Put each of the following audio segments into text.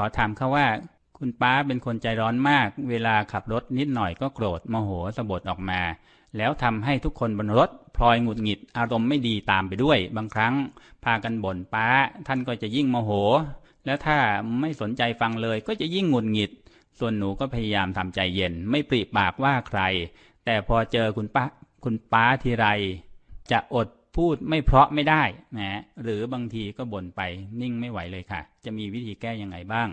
อถามเขาว่า คุณป้าเป็นคนใจร้อนมาก เวลาขับรถนิดหน่อยก็โกรธโมโหสะบดออกมา แล้วทำให้ทุกคนบนรถพลอยหงุดหงิดอารมณ์ไม่ดีตามไปด้วย บางครั้งพากันบ่นป้า ท่านก็จะยิ่งโมโห แล้วถ้าไม่สนใจฟังเลยก็จะยิ่งหงุดหงิด ส่วนหนูก็พยายามทำใจเย็น ไม่ปริปากว่าใคร แต่พอเจอคุณป้าคุณป้าทีไร จะอด พูดไม่เพราะไม่ได้นะหรือบางทีก็บ่นไปนิ่งไม่ไหวเลยค่ะ จะมีวิธีแก้ยังไงบ้าง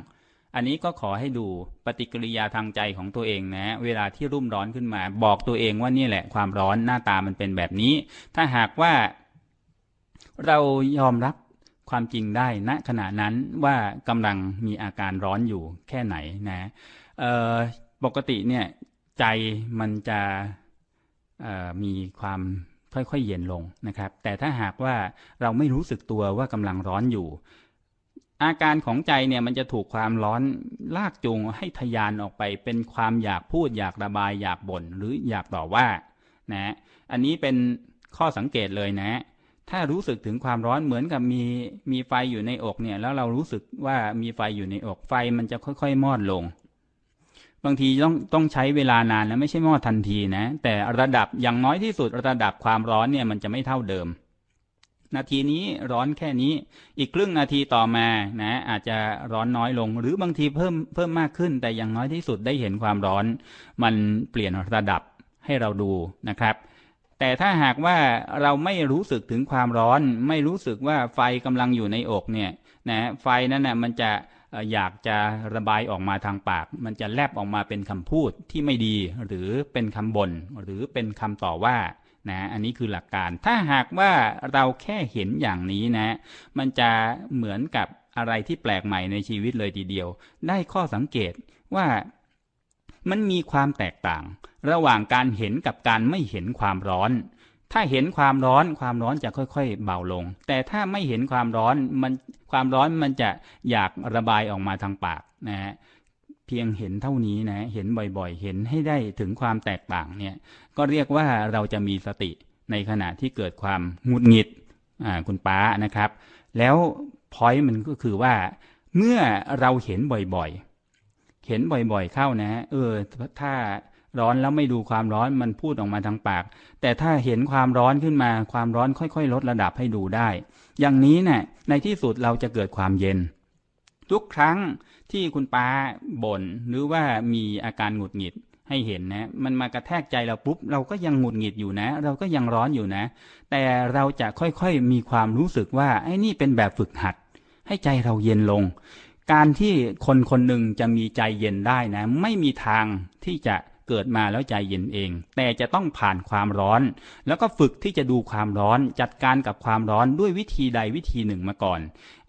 อันนี้ก็ขอให้ดูปฏิกิริยาทางใจของตัวเองนะ เวลาที่รุ่มร้อนขึ้นมา บอกตัวเองว่านี่แหละความร้อนหน้าตามันเป็นแบบนี้ ถ้าหากว่าเรายอมรับความจริงได้ณขณะนั้นว่ากำลังมีอาการร้อนอยู่แค่ไหนนะปกติเนี่ยใจมันจะมีความ ค่อยๆ เย็นลงนะครับ แต่ถ้าหากว่าเราไม่รู้สึกตัวว่ากำลังร้อนอยู่ อาการของใจเนี่ยมันจะถูกความร้อนลากจูงให้ทยานออกไป เป็นความอยากพูดอยากระบายอยากบ่นหรืออยากต่อว่านะอันนี้เป็นข้อสังเกตเลยนะ ถ้ารู้สึกถึงความร้อนเหมือนกับมีมีไฟอยู่ในอกเนี่ย แล้วเรารู้สึกว่ามีไฟอยู่ในอกไฟมันจะค่อยๆ มอดลง บางทีต้องต้องใช้เวลานานนะไม่ใช่มอดทันทีนะ แต่ระดับอย่างน้อยที่สุดระดับความร้อนเนี่ยมันจะไม่เท่าเดิม นาทีนี้ร้อนแค่นี้ อีกครึ่งนาทีต่อมานะ อาจจะร้อนน้อยลง หรือบางทีเพิ่มเพิ่มมากขึ้น แต่อย่างน้อยที่สุดได้เห็นความร้อน มันเปลี่ยนระดับให้เราดูนะครับแต่ถ้าหากว่าเราไม่รู้สึกถึงความร้อน ไม่รู้สึกว่าไฟกำลังอยู่ในอกเนี่ยนะไฟนั้นนะมันจะ อยากจะระบายออกมาทางปาก มันจะแลบออกมาเป็นคำพูดที่ไม่ดีหรือเป็นคำบน่นหรือเป็นคำต่อว่านะอันนี้คือหลักการถ้าหากว่าเราแค่เห็นอย่างนี้นะ มันจะเหมือนกับอะไรที่แปลกใหม่ในชีวิตเลยทีเดียว ได้ข้อสังเกตว่ามันมีความแตกต่าง ระหว่างการเห็นกับการไม่เห็นความร้อน ถ้าเห็นความร้อนความร้อนจะค่อย ๆ เบาลง แต่ถ้าไม่เห็นความร้อนมัน ความร้อนมันจะอยากระบายออกมาทางปากนะฮะเพียงเห็นเท่านี้นะ เห็นบ่อยๆ เห็นให้ได้ถึงความแตกต่างเนี่ย ก็เรียกว่าเราจะมีสติในขณะที่เกิดความหงุดหงิดอ่าคุณป้านะครับ แล้วพอยต์มันก็คือว่า เมื่อเราเห็นบ่อยๆ เห็นบ่อยๆเข้านะ เออ ถ้า ร้อนแล้วไม่ดูความร้อนมันพูดออกมาทางปาก แต่ถ้าเห็นความร้อนขึ้นมาความร้อนค่อยๆ ลดระดับให้ดูได้ อย่างนี้เนะี่ยในที่สุดเราจะเกิดความเย็น ทุกครั้งที่คุณป้าบน่นหรือว่ามีอาการหงุดหงิดให้เห็นนะ มันมากระแทกใจเราปุ๊บ เราก็ยังหงุดหงิดอยู่นะ เราก็ยังร้อนอยู่นะ แต่เราจะค่อยๆมีความรู้สึกว่าไอ้นี่เป็นแบบฝึกหัด ให้ใจเราเย็นลง การที่คนคนหนึ่งจะมีใจเย็นได้นะ ไม่มีทางที่จะ เกิดมาแล้วใจเย็นเอง แต่จะต้องผ่านความร้อน แล้วก็ฝึกที่จะดูความร้อน จัดการกับความร้อนด้วยวิธีใดวิธีหนึ่งมาก่อน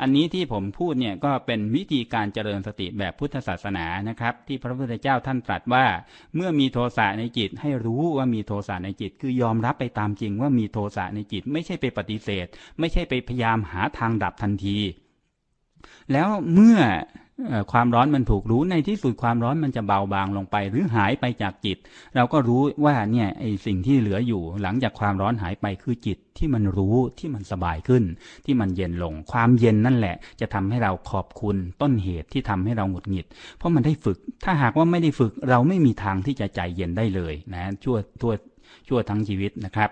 อันนี้ที่ผมพูดเนี่ยก็เป็นวิธีการเจริญสติแบบพุทธศาสนานะครับ ที่พระพุทธเจ้าท่านตรัสว่า เมื่อมีโทสะในจิตให้รู้ว่ามีโทสะในจิต คือยอมรับไปตามจริงว่ามีโทสะในจิต ไม่ใช่ไปปฏิเสธ ไม่ใช่ไปพยายามหาทางดับทันที แล้วเมื่อ ความร้อนมันถูกรู้ในที่สุดความร้อนมันจะเบาบางลงไป หรือหายไปจากจิต เราก็รู้ว่าเนี่ยไอสิ่งที่เหลืออยู่ หลังจากความร้อนหายไปคือจิตที่มันรู้ที่มันสบายขึ้น ที่มันเย็นลง ความเย็นนั่นแหละ จะทำให้เราขอบคุณต้นเหตุที่ทำให้เราหงุดหงิด เพราะมันได้ฝึก ถ้าหากว่าไม่ได้ฝึกเราไม่มีทางที่จะใจเย็นได้เลยนะชั่วทั่วชั่วทั้งชีวิตนะครับ